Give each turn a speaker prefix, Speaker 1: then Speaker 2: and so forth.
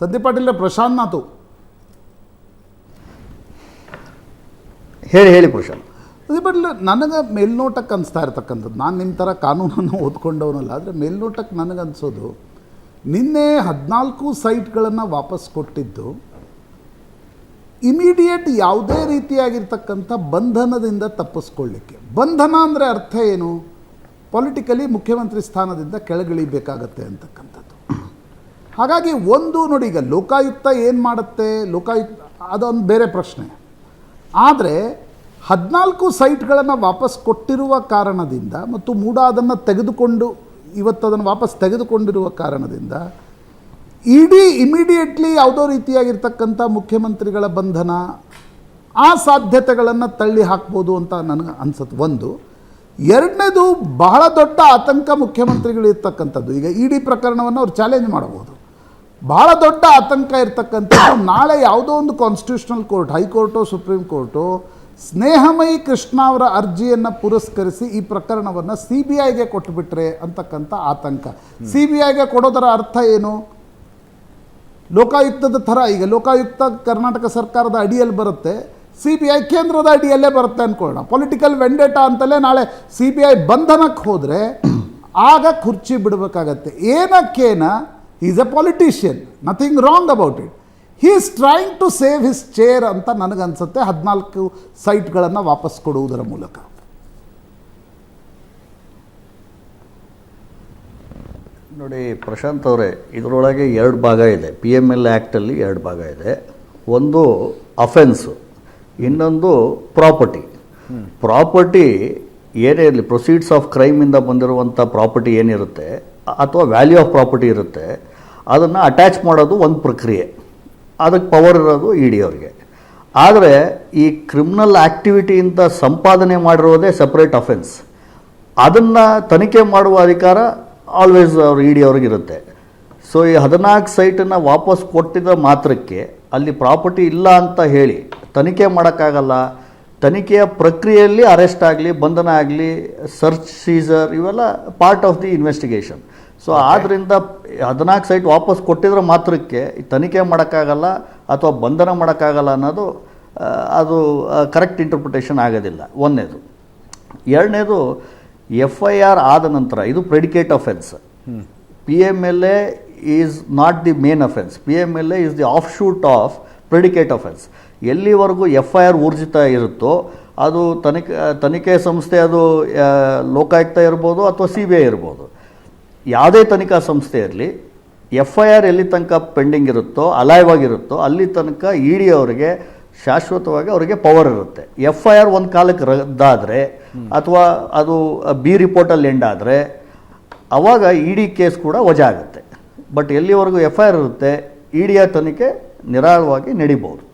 Speaker 1: ಸಂದೀಪ್ ಪಾಟೀಲ್ ಪ್ರಶಾಂತ್ ನಾತು
Speaker 2: ಹೇಳಿ ಹೇಳಿ ಪ್ರಶಾಂತ್
Speaker 1: ಅದೇ ಪಾಟೀಲ್ ನನಗೆ ಮೇಲ್ನೋಟಕ್ಕೆ ಅನಿಸ್ತಾ ಇರ್ತಕ್ಕಂಥದ್ದು ನಾನು ನಿಮ್ಮ ಥರ ಕಾನೂನನ್ನು ಓದ್ಕೊಂಡವನಲ್ಲ ಆದರೆ ಮೇಲ್ನೋಟಕ್ಕೆ ನನಗೆ ನನಗನ್ಸೋದು ನಿನ್ನೆ ಹದಿನಾಲ್ಕು ಸೈಟ್ಗಳನ್ನು ವಾಪಸ್ ಕೊಟ್ಟಿದ್ದು ಇಮಿಡಿಯೇಟ್ ಯಾವುದೇ ರೀತಿಯಾಗಿರ್ತಕ್ಕಂಥ ಬಂಧನದಿಂದ ತಪ್ಪಿಸ್ಕೊಳ್ಳಿಕ್ಕೆ. ಬಂಧನ ಅಂದರೆ ಅರ್ಥ ಏನು? ಪೊಲಿಟಿಕಲಿ ಮುಖ್ಯಮಂತ್ರಿ ಸ್ಥಾನದಿಂದ ಕೆಳಗಿಳಿಬೇಕಾಗತ್ತೆ ಅಂತಕ್ಕಂಥದ್ದು. ಹಾಗಾಗಿ ಒಂದು ನೋಡಿ, ಈಗ ಲೋಕಾಯುಕ್ತ ಏನು ಮಾಡುತ್ತೆ? ಲೋಕಾಯುಕ್ತ, ಅದೊಂದು ಬೇರೆ ಪ್ರಶ್ನೆ. ಆದರೆ ಹದಿನಾಲ್ಕು ಸೈಟ್ಗಳನ್ನು ವಾಪಸ್ ಕೊಟ್ಟಿರುವ ಕಾರಣದಿಂದ ಮತ್ತು ಮೂಡ ಅದನ್ನು ತೆಗೆದುಕೊಂಡು, ಇವತ್ತು ಅದನ್ನು ವಾಪಸ್ ತೆಗೆದುಕೊಂಡಿರುವ ಕಾರಣದಿಂದ ಇಡೀ ಇಮಿಡಿಯೇಟ್ಲಿ ಯಾವುದೋ ರೀತಿಯಾಗಿರ್ತಕ್ಕಂಥ ಮುಖ್ಯಮಂತ್ರಿಗಳ ಬಂಧನ, ಆ ಸಾಧ್ಯತೆಗಳನ್ನು ತಳ್ಳಿ ಹಾಕ್ಬೋದು ಅಂತ ನನಗೆ ಅನ್ಸುತ್ತೆ ಒಂದು, ಎರಡನೇದು ಬಹಳ ದೊಡ್ಡ ಆತಂಕ ಮುಖ್ಯಮಂತ್ರಿಗಳು ಇರ್ತಕ್ಕಂಥದ್ದು ಈಗ ಇಡಿ ಪ್ರಕರಣವನ್ನು ಅವ್ರು ಚಾಲೆಂಜ್ ಮಾಡಬಹುದು. ಬಹಳ ದೊಡ್ಡ ಆತಂಕ ಇರ್ತಕ್ಕಂಥದ್ದು ನಾಳೆ ಯಾವುದೋ ಒಂದು constitutional court high court supreme court Snehamayi Krishna ಅವರ ಅರ್ಜಿಯನ್ನು ಪುರಸ್ಕರಿಸಿ ಈ ಪ್ರಕರಣವನ್ನು ಸಿ ಬಿ ಐಗೆ ಕೊಟ್ಟುಬಿಟ್ರೆ ಅಂತಕ್ಕಂಥ ಆತಂಕ. ಸಿ ಬಿ ಐಗೆ ಕೊಡೋದರ ಅರ್ಥ ಏನು? ಲೋಕಾಯುಕ್ತದ ಥರ, ಈಗ ಲೋಕಾಯುಕ್ತ ಕರ್ನಾಟಕ ಸರ್ಕಾರದ ಅಡಿಯಲ್ಲಿ ಬರುತ್ತೆ. ಸಿ ಬಿ ಐ ಕೇಂದ್ರದ ಅಡಿಯಲ್ಲೇ ಬರುತ್ತೆ ಅಂದ್ಕೊಳ್ಳೋಣ ಪೊಲಿಟಿಕಲ್ ವೆಂಡೇಟಾ ಅಂತಲೇ ನಾಳೆ ಸಿ ಬಿ ಐ ಬಂಧನಕ್ಕೆ ಹೋದರೆ ಆಗ ಕುರ್ಚಿ ಬಿಡಬೇಕಾಗತ್ತೆ. ಏನಕ್ಕೇನ is a politician nothing wrong about it he is trying to save his chair ಅಂತ ನನಗನ್ಸುತ್ತೆ. ಹದಿನಾಲ್ಕು ಸೈಟ್ಗಳನ್ನು ವಾಪಸ್ ಕೊಡುವುದರ ಮೂಲಕ.
Speaker 2: ನೋಡಿ, ಪ್ರಶಾಂತ್ ಅವರೇ, ಇದರೊಳಗೆ ಎರಡು ಭಾಗ ಇದೆ. ಪಿ ಎಂ ಎಲ್ ಆ್ಯಕ್ಟಲ್ಲಿ ಎರಡು ಭಾಗ ಇದೆ. ಒಂದು ಅಫೆನ್ಸು ಇನ್ನೊಂದು ಪ್ರಾಪರ್ಟಿ ಪ್ರಾಪರ್ಟಿ ಏನೇ ಇರಲಿ ಪ್ರೊಸೀಡ್ಸ್ ಆಫ್ ಕ್ರೈಮಿಂದ ಬಂದಿರುವಂಥ ಪ್ರಾಪರ್ಟಿ ಏನಿರುತ್ತೆ, ಅಥವಾ ವ್ಯಾಲ್ಯೂ ಆಫ್ ಪ್ರಾಪರ್ಟಿ ಇರುತ್ತೆ ಅದನ್ನು ಅಟ್ಯಾಚ್ ಮಾಡೋದು ಒಂದು ಪ್ರಕ್ರಿಯೆ. ಅದಕ್ಕೆ ಪವರ್ ಇರೋದು ಇ ಡಿ ಅವ್ರಿಗೆ. ಆದರೆ ಈ ಕ್ರಿಮಿನಲ್ ಆ್ಯಕ್ಟಿವಿಟಿಯಿಂದ ಸಂಪಾದನೆ ಮಾಡಿರೋದೇ ಸಪ್ರೇಟ್ ಅಫೆನ್ಸ್ ಅದನ್ನು ತನಿಖೆ ಮಾಡುವ ಅಧಿಕಾರ ಆಲ್ವೇಸ್ ಅವ್ರು ಇ ಡಿ ಅವ್ರಿಗಿರುತ್ತೆ ಸೊ ಈ ಹದಿನಾಲ್ಕು ಸೈಟನ್ನು ವಾಪಸ್ ಕೊಟ್ಟಿದ್ದ ಮಾತ್ರಕ್ಕೆ ಅಲ್ಲಿ ಪ್ರಾಪರ್ಟಿ ಇಲ್ಲ ಅಂತ ಹೇಳಿ ತನಿಖೆ ಮಾಡೋಕ್ಕಾಗಲ್ಲ ತನಿಖೆಯ ಪ್ರಕ್ರಿಯೆಯಲ್ಲಿ ಅರೆಸ್ಟ್ ಆಗಲಿ ಬಂಧನ ಆಗಲಿ ಸರ್ಚ್ ಸೀಸರ್ ಇವೆಲ್ಲ part of the investigation so ಆದ್ದರಿಂದ ಹದಿನಾಲ್ಕು ಸೈಟ್ ವಾಪಸ್ ಕೊಟ್ಟಿದ್ರೆ ಮಾತ್ರಕ್ಕೆ ತನಿಖೆ ಮಾಡೋಕ್ಕಾಗಲ್ಲ ಅಥವಾ ಬಂಧನ ಮಾಡೋಕ್ಕಾಗಲ್ಲ ಅನ್ನೋದು ಅದು ಕರೆಕ್ಟ್ ಇಂಟರ್ಪ್ರಿಟೇಷನ್ ಆಗೋದಿಲ್ಲ. ಒಂದನೇದು. ಎರಡನೇದು ಎಫ್ ಐ ಆರ್ ಆದ ನಂತರ ಇದು predicate offence P M L A is not the main offence P M L A is the offshoot of predicate offence ಎಲ್ಲಿವರೆಗೂ ಎಫ್ ಐ ಆರ್ ಊರ್ಜಿತ ಇರುತ್ತೋ, ಅದು ತನಿಖೆ ತನಿಖೆ ಸಂಸ್ಥೆ, ಅದು ಲೋಕಾಯುಕ್ತ ಇರ್ಬೋದು ಅಥವಾ ಸಿ ಬಿ ಐ ಇರ್ಬೋದು. ಯಾವುದೇ ತನಿಖಾ ಸಂಸ್ಥೆ ಇರಲಿ ಎಫ್ ಐ ಆರ್ ಎಲ್ಲಿ ತನಕ ಪೆಂಡಿಂಗ್ ಇರುತ್ತೋ ಅಲೈವ್ ಆಗಿರುತ್ತೋ, ಅಲ್ಲಿ ತನಕ ಇ ಡಿ ಅವರಿಗೆ ಶಾಶ್ವತವಾಗಿ ಅವರಿಗೆ ಪವರ್ ಇರುತ್ತೆ. ಎಫ್ ಐ ಆರ್ ಒಂದು ಕಾಲಕ್ಕೆ ರದ್ದಾದರೆ, ಅಥವಾ ಅದು ಬಿ ರಿಪೋರ್ಟಲ್ಲಿ ಎಂಡ್ ಆದರೆ, ಅವಾಗ ಇ ಡಿ ಕೇಸ್ ಕೂಡ ವಜಾ ಆಗುತ್ತೆ ಬಟ್ ಎಲ್ಲಿವರೆಗೂ ಎಫ್ ಐ ಆರ್ ಇರುತ್ತೆ ಇ ಡಿಯ ತನಿಖೆ ನಿರಾಳವಾಗಿ ನಡಿಬೋದು.